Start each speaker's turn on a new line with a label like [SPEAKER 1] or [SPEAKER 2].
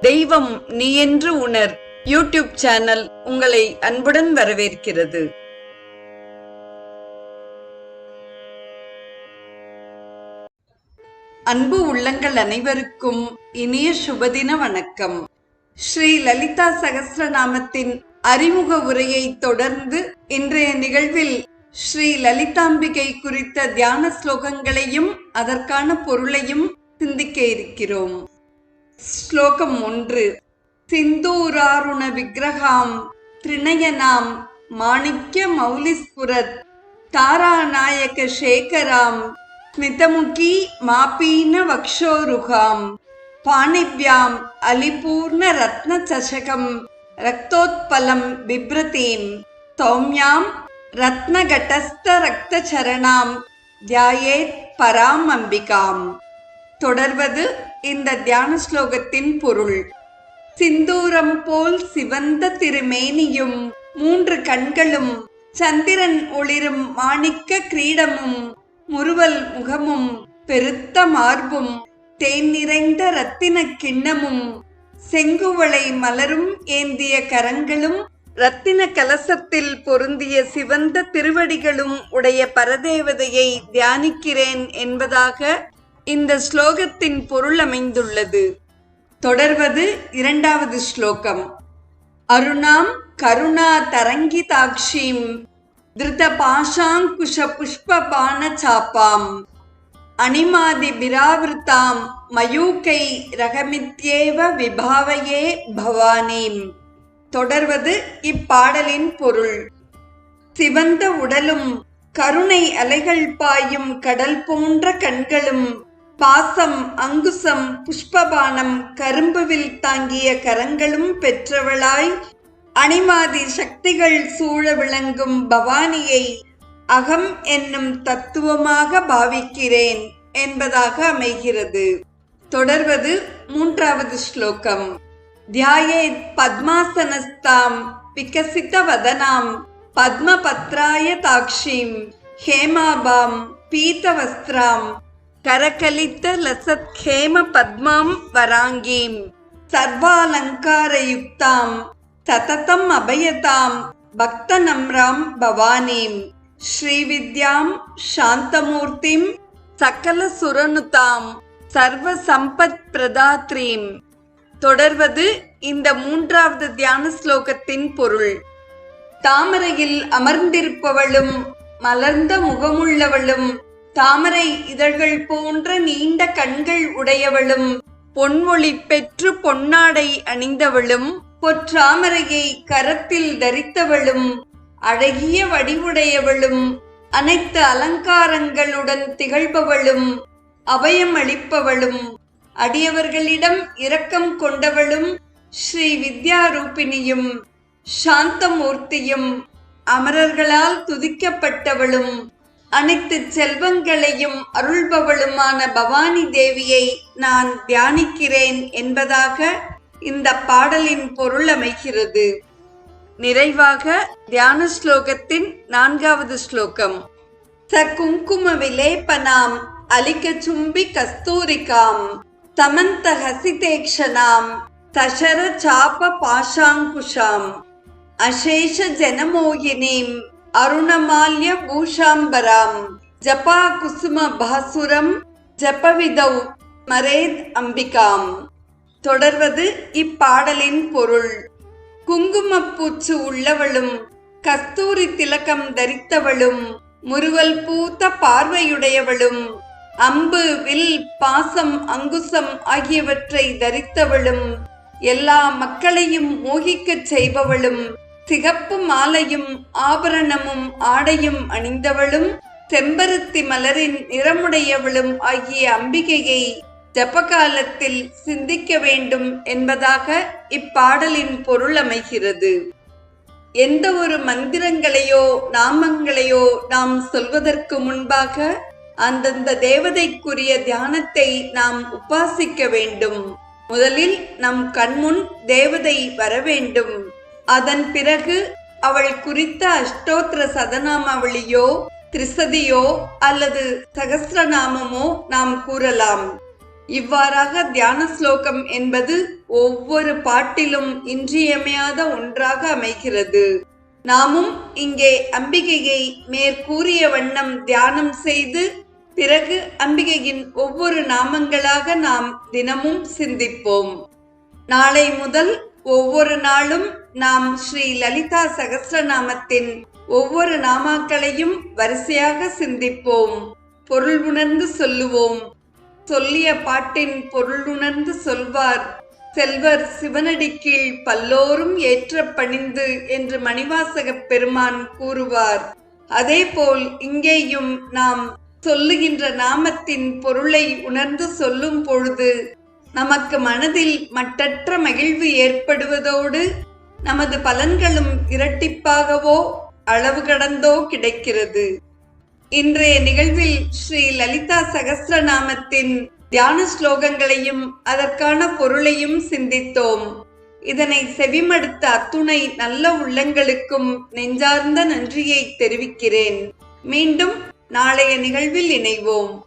[SPEAKER 1] தெய்வம் நீ என்று உணர். யூடியூப் சேனல் உங்களை அன்புடன் வரவேற்கிறது. அன்பு உள்ளங்கள் அனைவருக்கும் இனிய சுபதின வணக்கம். ஸ்ரீ லலிதா சகஸ்ரநாமத்தின் அறிமுக உரையை தொடர்ந்து இன்றைய நிகழ்வில் ஸ்ரீ லலிதாம்பிகை குறித்த தியான ஸ்லோகங்களையும் அதற்கான பொருளையும் சிந்திக்க இருக்கிறோம். ஸ்லோகம் ஒன்று. சிந்தூராருண விக்கிரகாம் திரிணயனாம் மாணிக்ய மௌலிஸ்புரத் தாராநாயக சேகராம் ஸ்மிதமுகி மாபீன வக்ஷோருகாம் பாணிவ்யாம் அலிபூர்ண ரத்ன சசகம் ரக்தோத்பலம் பிப்ரதீம் சௌமியாம் ரத்னகட்டஸ்த ரக்தசரணாம் தியாயேத் பராம் அம்பிகாம் தொடர்வது இந்த தியான ஸ்லோகத்தின் பொருள். சிந்தூரம் போல் சிவந்த திருமேனியும் மூன்று கண்களும் சந்திரன் ஒளிரும் மாணிக்க கிரீடமும் முறுவல் முகமும் பெருத்த மார்பும் தேன் நிறைந்த ரத்தின கிண்ணமும் செங்குவளை மலரும் ஏந்திய கரங்களும் ரத்தின கலசத்தில் பொருந்திய சிவந்த திருவடிகளும் உடைய பரதேவதையை தியானிக்கிறேன் என்பதாக இந்த ஸ்லோகத்தின் பொருள் அமைந்துள்ளது. தொடர்வது இரண்டாவது ஸ்லோகம். அருணாம் கருணா தரங்கிதாக்ஷீம் திருத பாஷாங்குஷ புஷ்ப பான சாப்பாம். அணிமாதி பிராவிருத்தாம் மயூக்கை ரகமித்யேவ விபாவையே பவானீம். தொடர்வது இப்பாடலின் பொருள். சிவந்த உடலும் கருணை அலைகள் பாயும் கடல் போன்ற கண்களும் பாசம் அங்குசம் புஷ்பபானம் கரும்புவில் தாங்கிய கரங்களும் பெற்றவளாய். அணிமாதி சக்திகள் சூழ விளங்கும் பவானியை அகம் என்னும் தத்துவமாக பாவிக்கிறேன் என்பதாக அமைகிறது. தொடர்வது மூன்றாவது ஸ்லோகம். தியாயே பத்மாசனஸ்தாம் விகசித வதனாம் பத்மபத்ராய தாக்ஷீம் ஹேமாபாம் பீதவஸ்திராம் கரகலித்த லசத் ஹேம பத்மாம் வராங்கீம். சர்வாலங்காரயுக்தாம் சததம் அபயதாம் பக்த நம்ராம் பவானீம். ஸ்ரீவித்யாம் சாந்தமூர்த்திம் சகல சுரனுதாம் சர்வ சம்பத் பிரதாத்ரீம் தொடர்வது இந்த மூன்றாவது தியான ஸ்லோகத்தின் பொருள். தாமரையில் அமர்ந்திருப்பவளும் மலர்ந்த முகமுள்ளவளும் தாமரை இதழ்கள் போன்ற நீண்ட கண்கள் உடையவளும் பொன்மொழி பெற்று பொன்னாடை அணிந்தவளும் பொற்றாமரையை கரத்தில் தரித்தவளும் அழகிய வடிவுடையவளும் அனைத்து அலங்காரங்களுடன் திகழ்பவளும் அபயம் அளிப்பவளும் அடியவர்களிடம் இரக்கம் கொண்டவளும் ஸ்ரீ வித்யாரூபிணியும் சாந்தமூர்த்தியும் அமரர்களால் துதிக்கப்பட்டவளும். அனைத்து செல்வங்களையும் அருள்பவளுமான பவானி தேவியை நான் தியானிக்கிறேன் என்பதாக இந்த பாடலின் பொருள் அமைகிறது. நிறைவாக தியான ஸ்லோகத்தின் நான்காவது ஸ்லோகம். ச குங்கும விலேபனாம் அலிக சும்பி கஸ்தூரிகாம் சமந்த ஹசிதேக்ஷனாம் தசர சாப பாஷாங்குஷாம். அசேஷ ஜனமோகினீம் அருணமால்ய பூஷாம்பராம். ஜபா குசும பாசுரம் ஜபவிதௌ மரேத் அம்பிகாம். தொடர்வது இப்பாடலின் பொருள். குங்குமப்பூச்சு உள்ளவளும் கஸ்தூரி திலக்கம் தரித்தவளும் முருகல் பூத்த பார்வையுடையவளும் அம்பு வில் பாசம் அங்குசம் ஆகியவற்றை தரித்தவளும் எல்லா மக்களையும் மோகிக்கச் செய்பவளும் திகப்பு மாலையும் ஆபரணமும் ஆடையும் அணிந்தவளும் செம்பருத்தி மலரின் நிறமுடையவளும் ஆகிய அம்பிகையை ஜபகாலத்தில் சிந்திக்க வேண்டும் என்பதாக இப்பாடலின் பொருள் அமைகிறது. எந்த ஒரு மந்திரங்களையோ நாமங்களையோ நாம் சொல்வதற்கு முன்பாக அந்தந்த தேவதைக்குரிய தியானத்தை நாம் உபாசிக்க வேண்டும். முதலில் நம் கண்முன் தேவதை வர வேண்டும். அதன் பிறகு அவள் குறித்த அஷ்டோத்திர சதநாமாவளியோ திரிசதியோ அல்லது சகஸ்ரநாமமோ நாம் கூறலாம். இவ்வாறாக தியான ஸ்லோகம் என்பது ஒவ்வொரு பாட்டிலும் இன்றியமையாத ஒன்றாக அமைகிறது. நாமும் இங்கே அம்பிகையை மேற்கூறிய வண்ணம் தியானம் செய்து பிறகு அம்பிகையின் ஒவ்வொரு நாமங்களாக நாம் தினமும் சிந்திப்போம். நாளை முதல் ஒவ்வொரு நாளும் நாம் ஸ்ரீ லலிதா சகஸ்ரநாமத்தின் ஒவ்வொரு நாமாக்களையும் வரிசையாக சிந்திப்போம். பொருள் உணர்ந்து சொல்லுவோம். சொல்லிய பாட்டின் பொருள் உணர்ந்து சொல்வார். செல்வர் சிவனடி கீழ் பல்லோரும் ஏற்ற பணிந்து என்று மணிவாசகப் பெருமான் கூறுவார். அதேபோல் இங்கேயும் நாம் சொல்லுகின்ற நாமத்தின் பொருளை உணர்ந்து சொல்லும் பொழுது நமக்கு மனதில் மட்டற்ற மகிழ்வு ஏற்படுவதோடு நமது பலன்களும் இரட்டிப்பாகவோ அளவு கடந்தோ கிடைக்கிறது. இன்றைய நிகழ்வில் ஸ்ரீ லலிதா சகசிரநாமத்தின் தியான ஸ்லோகங்களையும் அதற்கான பொருளையும் சிந்தித்தோம். இதனை செவிமடுத்த அத்துணை நல்ல உள்ளங்களுக்கும் நெஞ்சார்ந்த நன்றியை தெரிவிக்கிறேன். மீண்டும் நாளைய நிகழ்வில் இணைவோம்.